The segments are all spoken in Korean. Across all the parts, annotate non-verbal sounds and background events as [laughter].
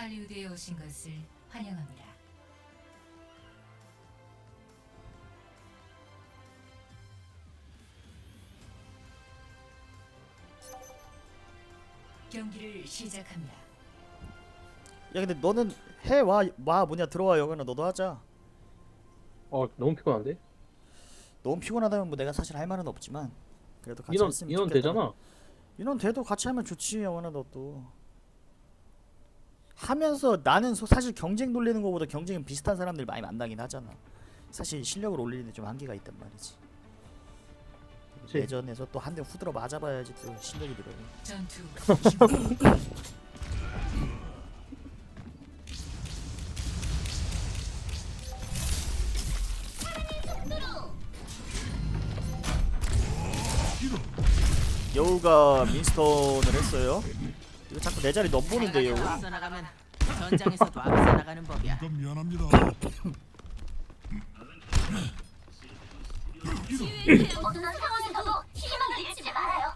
할리우드에 오신 것을 환영합니다. 경기를 시작합니다. 야 근데 너는 해와 와 뭐냐 들어와 영현아 너도 하자 어 너무 피곤한데? 너무 피곤하다면 뭐 내가 사실 할 말은 없지만 그래도 같이 인원 했으면 인원 좋겠다. 되잖아. 인원 돼도 같이 하면 좋지 영현아 너도 하면서 나는 소- 사실 경쟁 돌리는 것보다 경쟁은 비슷한 사람들 많이 만나긴 하잖아. 사실 실력을 올리는데 좀 한계가 있단 말이지. 그치. 예전에서 또 한 대 후들어 맞아봐야지 또 실력이 늘어요. 전투 여우가 민스턴을 했어요 이거 자꾸 내 자리 넘보는데 여우 앞서 나가면 전장에서도 앞서 나가는 법이야. 그럼 미안합니다. 어떤 상황에서도 희망을 잃지 말아요.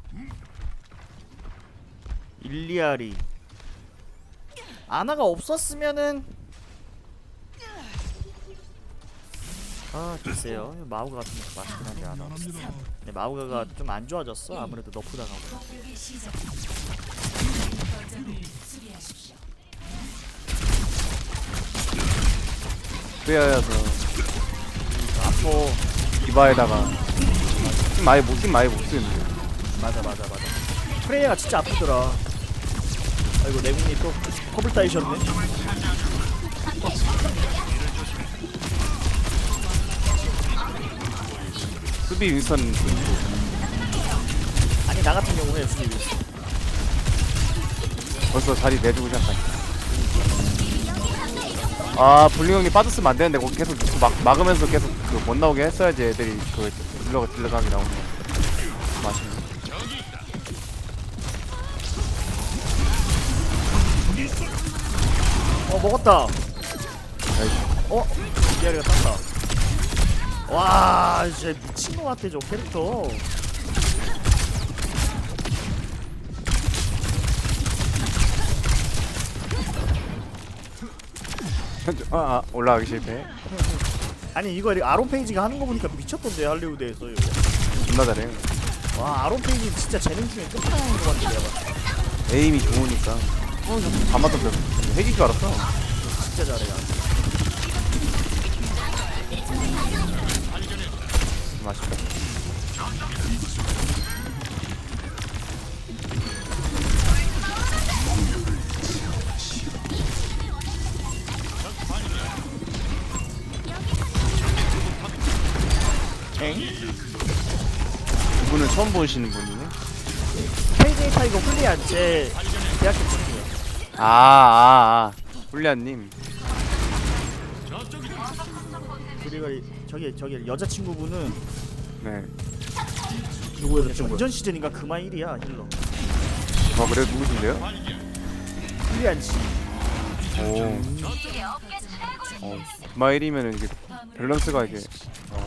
일리아리 아나가 없었으면은 아 글쎄요 마우가 같은 거 맛있긴 한데 아나 미안합니다. 근데 마우가가 좀 안 좋아졌어 아무래도 너프 당하고 빼야서 아퍼 디바에다가 힘 많이 못힘 많이 못 쓰는데 맞아 맞아 맞아. 프레이가 진짜 아프더라. 아이고 내국님 또 컵을 따이셨네. 수비 윈선 아니 나 같은 경우에 수비 벌써 자리 내주고 시작하니까 아 불링 형님 빠졌으면 안 되는데 거기 계속 막, 막으면서 계속 그 못 나오게 했어야지 애들이 그 딜러가 딜러각이 나오는 거. 맛있네. 어 먹었다. 어? 기아리가 땄다. 와 진짜 미친 것 같아 저 캐릭터 아, 아 올라가기 실패 아니 이거 아론 페이지가 하는 거 보니까 미쳤던데 할리우드에서 이거. 존나 잘해 와 아론 페이지 진짜 재능 중에 끝판왕인 것 같아 내가 봤을 때. 에임이 좋으니까. 어, 다 맞았어 핵인 줄 알았어. 진짜 잘해 야. 맛있다 엥? 이분은 처음 보시는 분이네. KJ 타이거 훌리안 제 대학교 친구예요. 아 아 아. 훌리안님. 그리고 이- 저기 저기 여자친구분은 네. 누구 여자친구? 전전 시즌인가 그마일이야 힐러. 아 그래 누구신데요? 훌리안 씨. 오. 어, 마일이면은 이게 밸런스가 이게 어,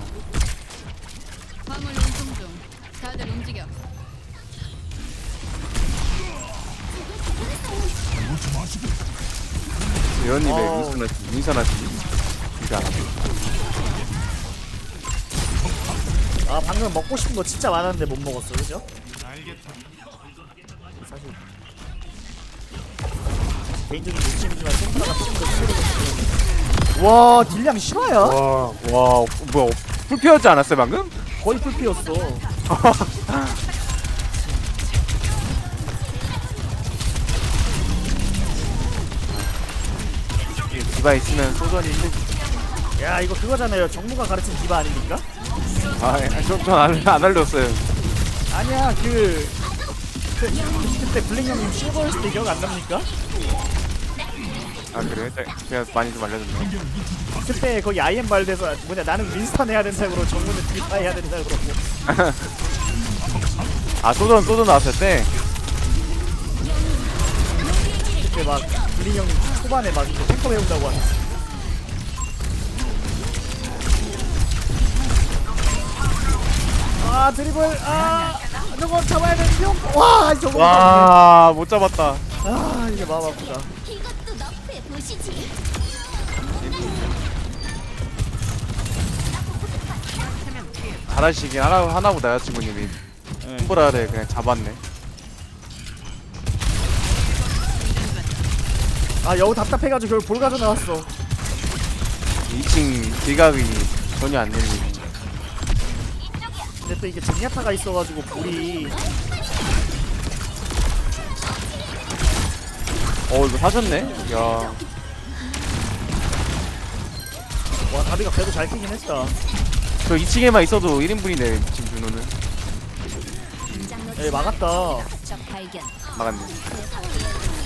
어. 이게 안 하네 아 방금 먹고 싶은 거 진짜 많았는데 못 먹었어 그죠? 사실 개인적인 욕심이지만 손가락 친구 와 딜량 실화야? 와, 와, 뭐야, 풀피었지 않았어요 방금? 거의 풀피였어 [laughs] 디바 있으면 소전이 힘들. 야 이거 그거잖아요 정무가 가르친 디바 아닙니까? 아, 전안 안 알렸어요. 아니야 그, 그 그때 블랙 형님 실버였을 때 기억 안 납니까? 아 그래? 네, 제가 많이 좀 알려줬네. 그때 거기 아이엠 발대서 뭐냐 나는 윈스턴 해야 된다 그러고 정무는 디바 해야 된다 그러고 아 소전 소전 나왔을 때. 그때 막 블랙 형님 초반에 막 이거 탱커 배운다고 하는 아 드리블 아 저거 잡아야 되는 형. 와 저거 와, 못 잡았다. 아 이게 마음 아프다 이것도 보시지. 잘하시긴 하나 하나 보다 여자친구님이 네. 톰브라를 그냥 잡았네. 아 여우 답답해가지고 결국 볼 가져 나왔어 2층 딜각이 전혀 안 들리네. 근데 또 이게 젠야타가 있어가지고 볼이 어 이거 사셨네? 야 와 다비가 그래도 잘 뛰긴 했다 저 2층에만 있어도 1인분이네 지금 준호는 예 막았다 발견. 막았네.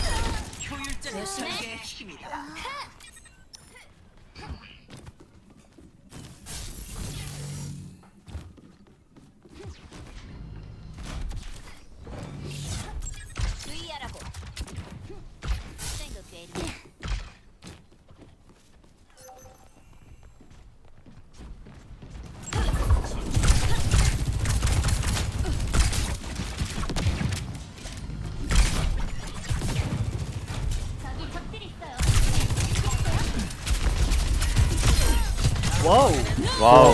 주의하 와우.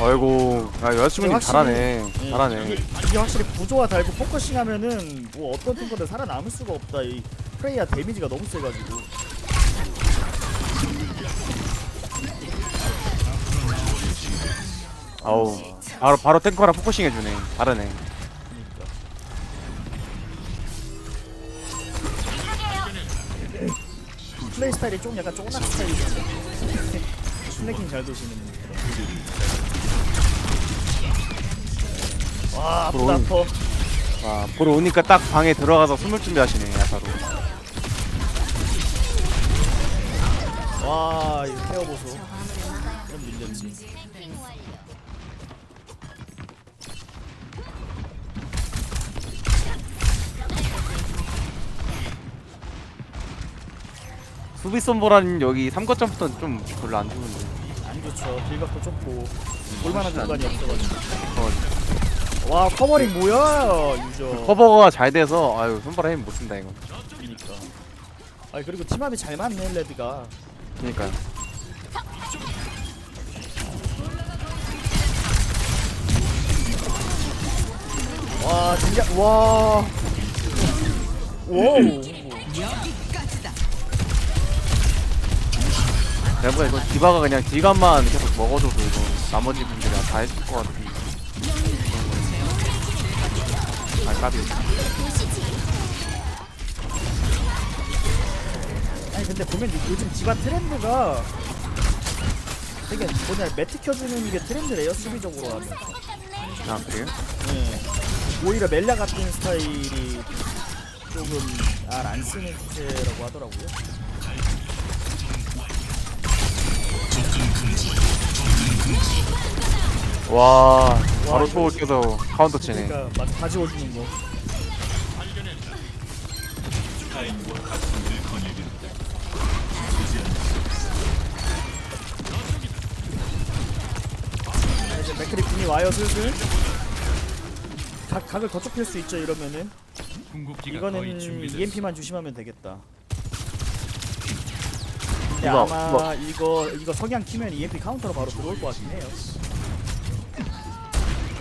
아이고 야 여자친구님 잘하네. 예, 잘하네. 이게, 이게 확실히 부조화 달고 포커싱 하면은 뭐 어떤 팀보다 살아남을 수가 없다 이 프레이야 데미지가 너무 세가지고 아우 바로 바로 탱커랑 포커싱 해주네. 다르네. 플레이 스타일이 좀 약간 쪼그락 스타일이죠. 슬래킹 잘 도시는 와 아프다 아파. 아 보러 오니까 딱 방에 들어가서 숨을 준비하시네 야사로. 와 이거 케어 보소. 좀 밀렸지 수비 썸보라는 여기 3거점부터는 좀 별로 안 좋은데. 안 좋죠. 길각도 좁고. 볼만한 공간이 없어가지고. 어, 와 커버링 뭐야 유저. 커버가 잘 돼서 아유 손보라 힘 못 쓴다 이거. 그니까. 아 그리고 팀합이 잘 맞네 레드가. 그러니까. 와 진짜 와. 와우 내가 보기엔 이거 디바가 그냥 딜감만 계속 먹어줘도 이거 나머지 분들이 다 해줄 것 같은. 아 까비. 아니 근데 보면 요즘 디바 트렌드가 되게 뭐냐 매트 켜주는 게 트렌드래요 수비적으로 하면 아 그래요? 예. 오히려 멜라 같은 스타일이 조금 잘 안 쓰는 주제라고 하더라고요 와 바로 초월 껴서 카운터 치네. 그러니까 막 가져오주는 거. 자, 이제 맥크리 분이 와요 슬슬. 각, 각을 더 좁힐 수 있죠 이러면은. 이거는 EMP만 조심하면 되겠다 근데 이거, 아마 뭐. 이거 이거 석양 키면 EMP 카운터로 바로 들어올 것 같긴 해요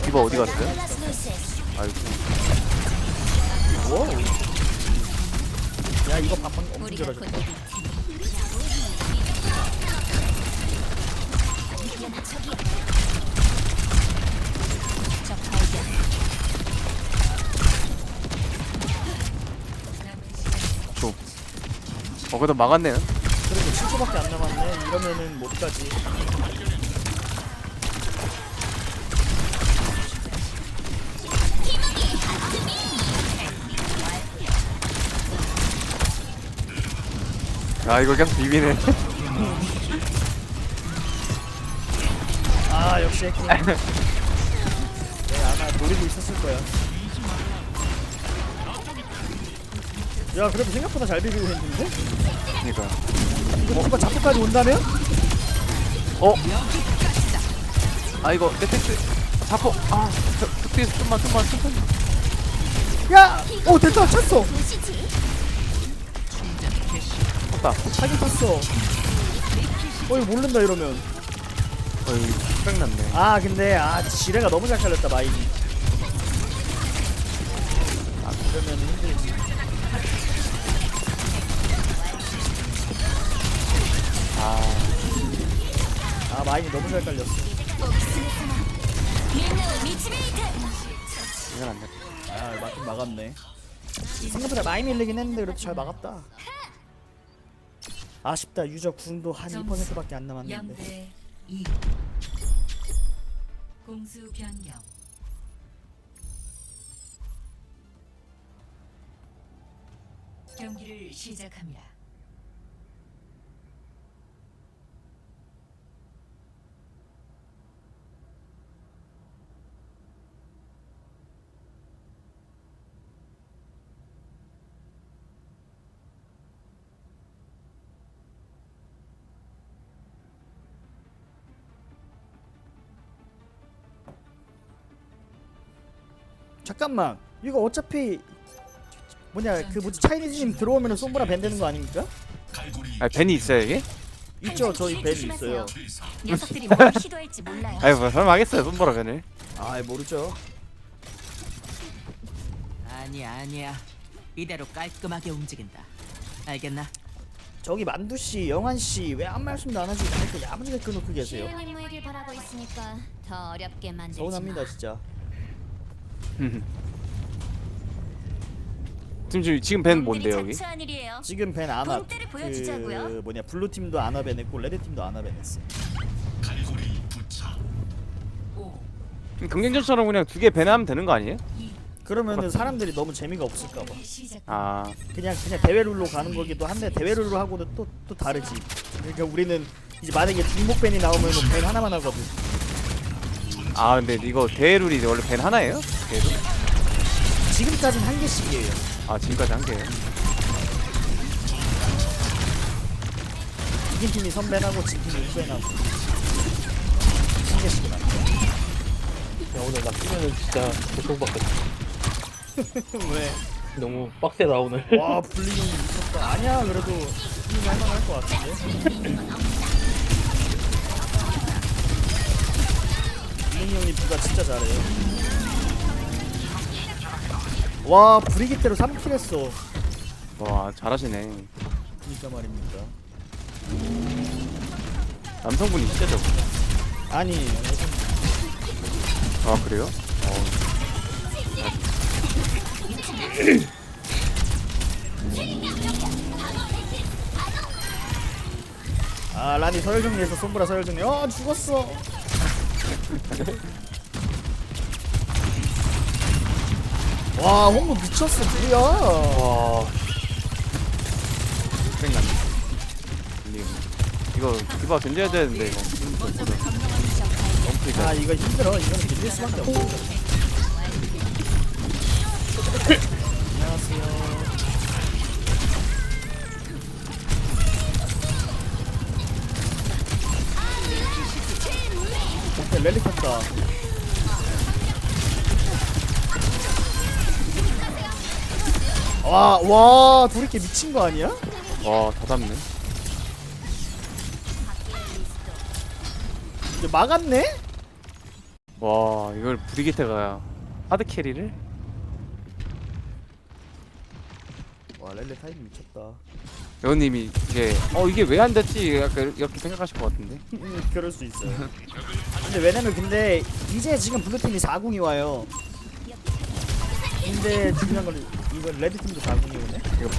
디바 어디 갔어요? 아이고 야 이거 반방 엄청 우리가 곧. 어 그래도 막았네요. 그래도 7초밖에 안 남았네. 이러면은 못 가지. 야 이거 계속 비비네. 아 역시 해킹 [laughs] 네 아마 노리고 있었을 거야 야 그래도 생각보다 잘 비비고 있는데? 그러니까. 이거 누가 잡고까지 온다면? 어? 아 이거 매트릭스 자포 아 저- 그때 좀만 좀만 천천히 야! 오 됐다 찼어 보시지. 컸다 자기 탔어 어 이거 모른다 이러면 어이 스펙 났네 아 근데 아 지뢰가 너무 잘 깔렸다 마인이 아 그러면 힘들지 아. 마인이 너무 잘 깔렸어. 이건 안 돼. 아 맞긴 막았네. 생각보다 많이 밀리긴 했는데 그래도 잘 막았다. 아쉽다. 유저 궁도 한 2%밖에 안 남았는데. 0대 2 공수 변경. 경기를 시작합니다. 잠깐만 이거 어차피 뭐냐 그 뭐지 차이니즈님 들어오면 솜브라 밴 되는 거 아닙니까? 아 벤이 있어요 이게? 있죠 저희 밴 있어요 녀석들이 뭘 시도할지 몰라요. 아이 뭐 설마 하겠어요 손보라 벤을 아 모르죠 아니야 아니야. 이대로 깔끔하게 움직인다. 알겠나? 저기 만두씨 영환씨 왜 아무 말씀도 안 하시고 이렇게 야무지게 끊어놓고 계세요 쉬운 임무이길 바라고 있으니까 더 어렵게 만들지 서운합니다 마. 진짜 지금 지금- 지금 벤 뭔데 여기? 일이에요. 지금 밴 안와 본때를 보여주자고요. 그 뭐냐 블루 팀도 안와 밴했고 레드 팀도 안와 밴했어 5 경쟁전처럼 그냥 두개 벤하면 되는 거 아니에요? 그러면은 사람들이 너무 재미가 없을까봐. 아. 그냥 그냥 대회 룰로 가는 거기도 한데 대회 룰로 하고는 또 또 다르지. 그러니까 우리는 이제 만약에 중복 밴이 나오면 밴 하나만 하거든 아 근데 이거 대룰이 원래 벤 하나예요? 대룰? 지금까지는 한 개씩이에요 아 지금까지 한 개예요 이긴 팀이 선밴하고 진 팀이 우밴하고 한 돼. 야 오늘 나 끼면은 진짜 고통받겠다 [laughs] 왜? 너무 빡세다 오늘 와 블링이 미쳤다 아니야 그래도 블링 할만할 것 같은데 [laughs] 블링 형님 누가 진짜 잘해요. 와 브리기테로 3킬 했어. 와 잘하시네. 그니까 말입니다. 남성분이 진짜 적 아니 아 그래요? 어. 아 라니 서열 정리해서 솜브라 서열 정리. 어 죽었어 와 홍보 미쳤어 뭐야? 와 밀리겠네. 이거 디바 견뎌야 되는데 이거. 너무 크니까 아 이거 힘들어. 이거는 밀릴 수밖에 없어 오케이 랠리 탔다 와와 둘이 이렇게 미친 거 아니야? 와 다 잡네 이제 막았네? 와 이걸 브리기테가 하드 캐리를? 와 랠리 타이밍 미쳤다 여우님이 이게 어 이게 왜 안 됐지 약간 이렇게 생각하실 것 같은데 음, 그럴 수 있어요. 근데 왜냐면 근데 이제 지금 블루팀이 4궁이 와요. 근데 중요한 건 이거 레드팀도 4궁이 오네. 이거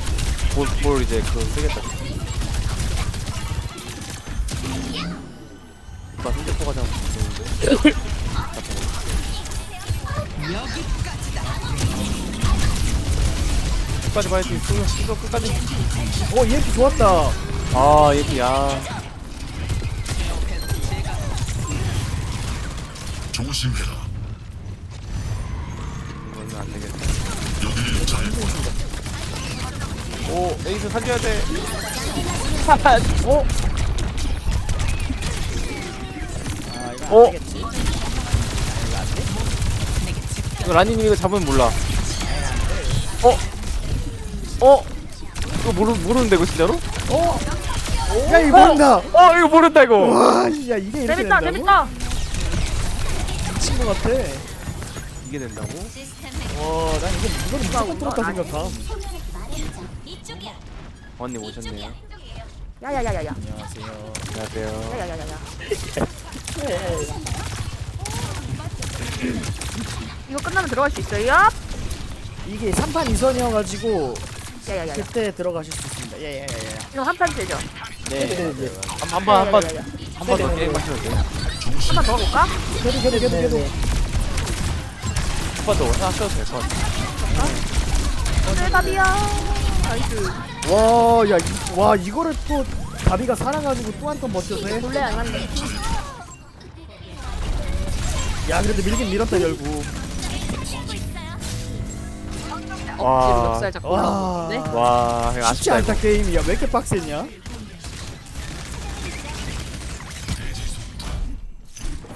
볼, 볼 이제 그거 쓰겠다 누가 승대포가 좀 좋은데. 끝까지 봐야지 쏘, 쏘 끝까지 어 EMP 좋았다. 아 얘기 야 이거는 안 되겠다 오 에이스 살려야 돼 어? 아 이거 안 어? 되겠지. 이거 라니님 이거 잡으면 몰라 어? 이거 모르, 모르는데 이거 진짜로? 야 이거 모른다. 어 이거 모른다 이거. 와 진짜 이게 이렇게 재밌다 된다고? 재밌다. 미친 것 같아. 이게 된다고? 와난 이거 이거는 무조건 뚫었다 생각함. 언니 오셨네요. 야야야야야. 안녕하세요. 안녕하세요. 야야야야야 [laughs] 이거 끝나면 들어갈 수 있어요? 이게 3판 2선이어가지고 야야야야. 그때 들어가실 수 있습니다. 예예예 이거 한판 되죠? 네. 한번 한번 야야야야. 한번 더 게임 하시면 돼요. 한판 더 가볼까? 계속 계속 계속 계속. 한 번 더 하셔도 될 것 같아요. 오늘 답이야 나이스. 와야 와 이거를 또 다비가 살아가지고 또 한 턴 버텨서 해? 원래 안 하는데 야 그래도 밀긴 밀었다 결국 억지로 와. 멱살 잡고 와. 나오는데 와 이거 쉽지 아쉽다 않다 이거 게임이 야 왜 이렇게 빡세냐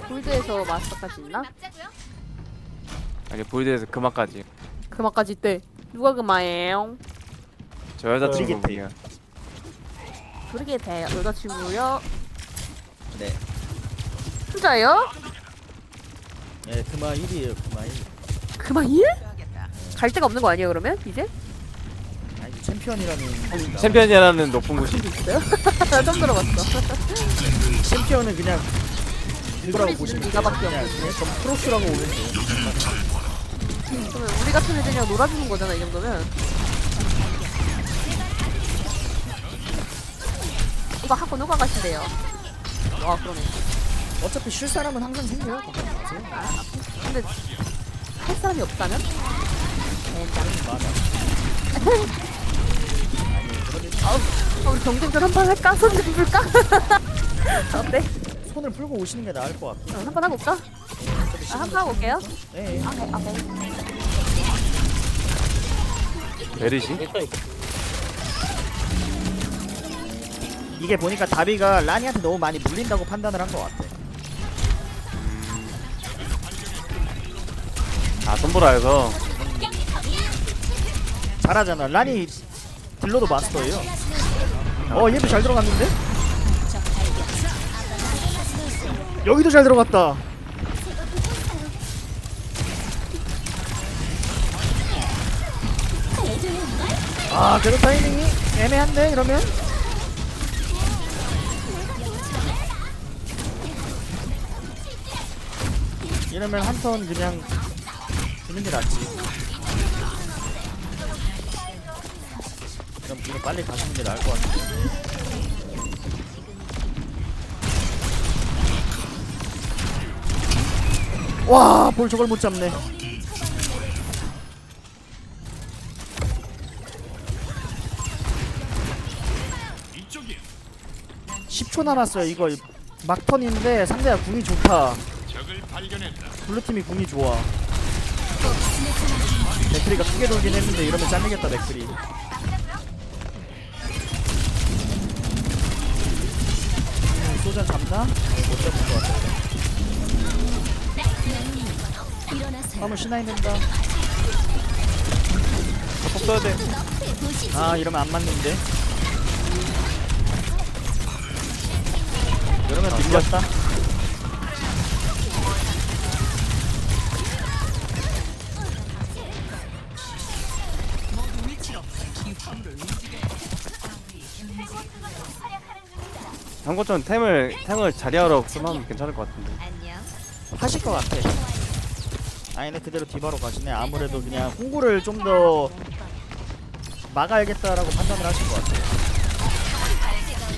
골드에서 마스터까지 있나? 아니 보이드에서 그만까지 그마까지 있대 누가 그마예요? 저 여자친구. 분이야 그러게 돼요 여자친구요? 네 혼자예요? 네 그마 1이에요 그마 1 그마 1? 갈 데가 없는 거 아니에요 그러면? 이제? 아니 챔피언이라는 챔피언이라는 높은 곳이? 있어요? [laughs] 나 처음 들어봤어. 챔피언은 그냥 소리 보시면 돼요 그냥 좀 크로스라고 오면 돼요. 그러면 우리 같은 애들이랑 놀아주는 거잖아 이 정도면. 이거 하고 누가 가신대요? 와 그러네. 어차피 쉴 사람은 항상 생겨요 걱정 마세요 근데 할 사람이 없다면? 아, 우리 경쟁전 한판 할까? 손 좀 풀까? [laughs] 어때? 손을 풀고 오시는 게 나을 것 같고 한판 하고 올까? 아, 한판 하고 올게요 네 오케이 오케이 메르시? 이게 보니까 다비가 라니한테 너무 많이 물린다고 판단을 한 것 같아 아 손보라에서 잘하잖아 라니 딜러도 마스터예요 어 얘도 잘 들어갔는데? 여기도 잘 들어갔다 아 그래도 타이밍이 애매한데 이러면? 이러면 한 턴 그냥 주는 게 낫지 이거 빨리 가시는 게 나을 것 같은데 와, 볼 저걸 못 잡네. 10초 남았어요. 이거 막턴인데 상대가 궁이 좋다. 블루팀이 궁이 좋아. 맥크리가 크게 돌긴 했는데 이러면 잘리겠다 맥크리. 소전 잡나? 네, 못 잡을 것 같아. 화물 신나인 된다. 속 써야 돼 아 이러면 안 맞는데. 이러면 밀렸다. 한국전 템을 템을 자리하러 쓰면 괜찮을 것 같은데 하실 것 같아. 아니네 그대로 디바로 가시네. 아무래도 그냥 홍구를 좀 더 막아야겠다라고 판단을 하실 것 같아.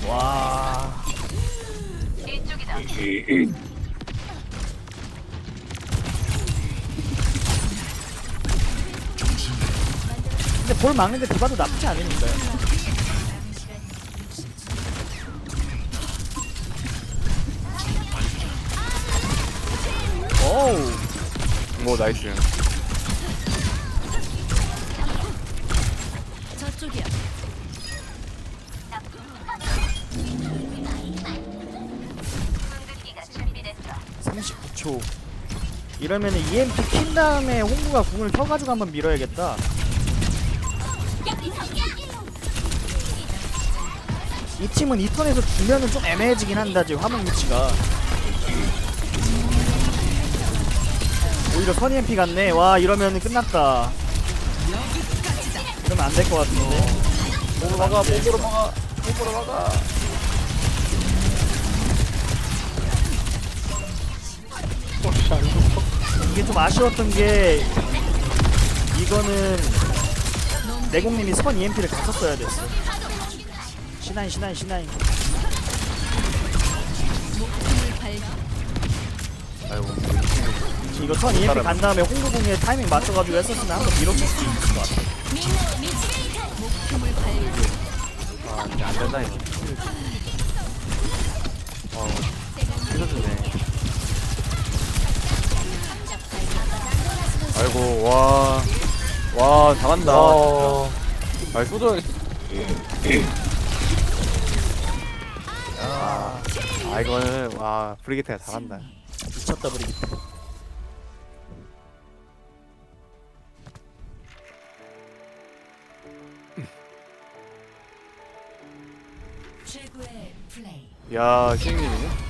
와. 근데 볼 막는데 디바도 나쁘지 않으니까요. 와우 뭐 나이스. 저쪽이야. 39초. 이러면은 EMP 킨 다음에 홍구가 궁을 켜가지고 한번 밀어야겠다. 이 팀은 2턴에서 주면은 좀 애매해지긴 한다 지금 화목 위치가. 오히려 선이 MP 같네. 와 이러면 끝났다. 이러면 안 될 것 같은데. 몸으로 막아 몸으로 막아 몸으로 막아. 이게 좀 아쉬웠던 게 이거는 내공님이 선 EMP를 갔었어야 됐어. 신하인 신하인 신하인. 목숨을 발 아이고 이거 선 EMP 간 다음에 홍구공에 타이밍 맞춰가지고 했었으면 한번 밀어칠 수 있을 것 같아 아 이제 안 된다 이거. 어 찢어주네. 아이고 와와 잘한다. 어, 진짜. 아이 소저 아, 아 이거는 와 브리기테가 잘한다. 미쳤다 최 야 시행님이네